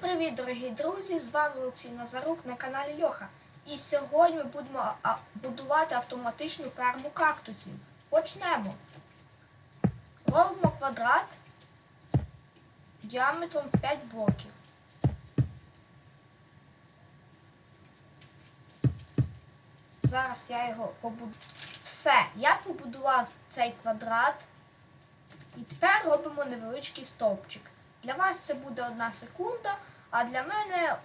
привіт, дорогі друзі! З вами Олексій Назарук на каналі Льоха. І сьогодні ми будемо будувати автоматичну ферму кактусів. Почнемо. Робимо квадрат діаметром 5 блоків. Зараз я його побудую. Все, я побудував цей квадрат. І тепер робимо невеличкий стовпчик. Для вас це буде одна секунда, а для мене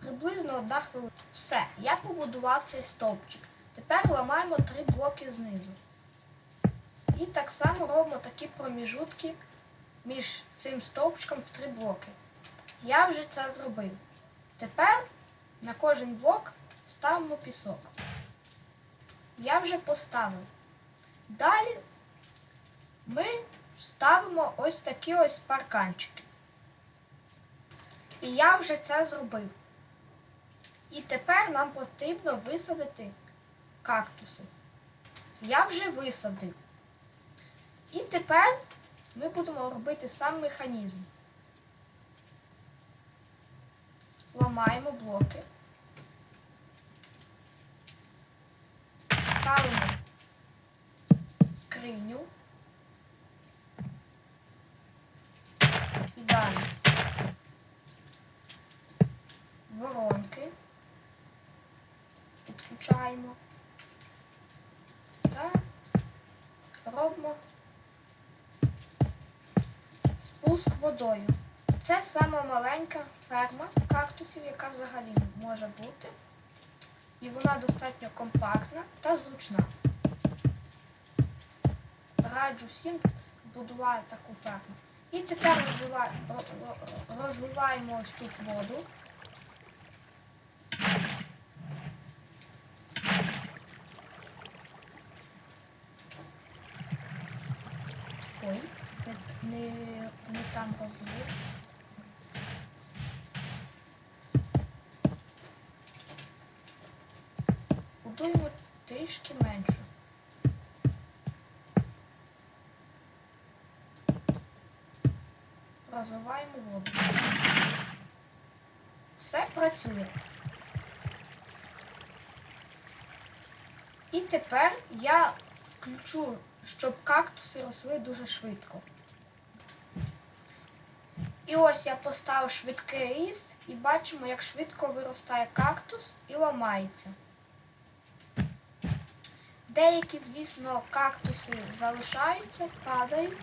приблизно одна хвилина. Все, я побудував цей стовпчик. Тепер ламаємо три блоки знизу. І так само робимо такі проміжутки між цим стовпчиком в три блоки. Я вже це зробив. Тепер на кожен блок ставимо пісок. Я вже поставив. Далі ми ставимо ось такі ось парканчики. І я вже це зробив. І тепер нам потрібно висадити кактуси. Я вже висадив. І тепер ми будемо робити сам механізм. Ламаємо блоки. Ставимо скриню. І далі. Воронки. Підключаємо. Та робимо спуск водою. Це сама маленька ферма кактусів, яка взагалі може бути. І вона достатньо компактна та зручна. Раджу всім будувати таку ферму. І тепер розлива- ро- ро- розливаємо ось тут воду. Ой, не, не, там розлив. Будуємо трішки менше. Розвиваємо воду. Все працює. І тепер я включу, щоб кактуси росли дуже швидко. І ось я поставив швидкий ріст і бачимо, як швидко виростає кактус і ламається. Деякі, звісно, кактуси залишаються, падають,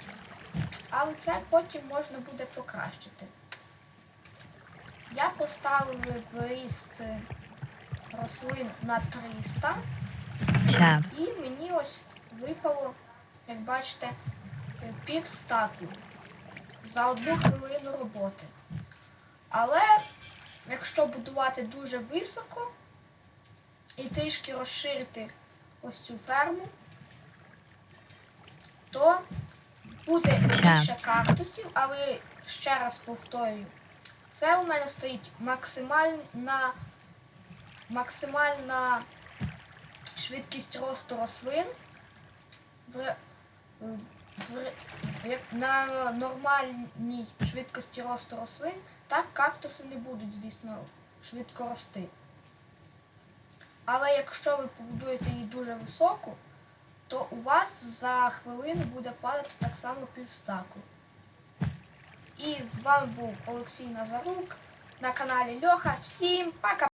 але це потім можна буде покращити. Я поставив ріст рослин на 300 і мені ось випало, як бачите, пів стату за одну хвилину роботи. Але якщо будувати дуже високо і трішки розширити ось цю ферму, то буде більше кактусів, але ще раз повторюю, це у мене стоїть максимальна, максимальна швидкість росту рослин в, на нормальній швидкості росту рослин, так кактуси не будуть, звісно, швидко рости. Але якщо ви побудуєте її дуже високу, то у вас за хвилину буде падати так само півстаку. І з вами був Олексій Назарук на каналі Льоха. Всім пока!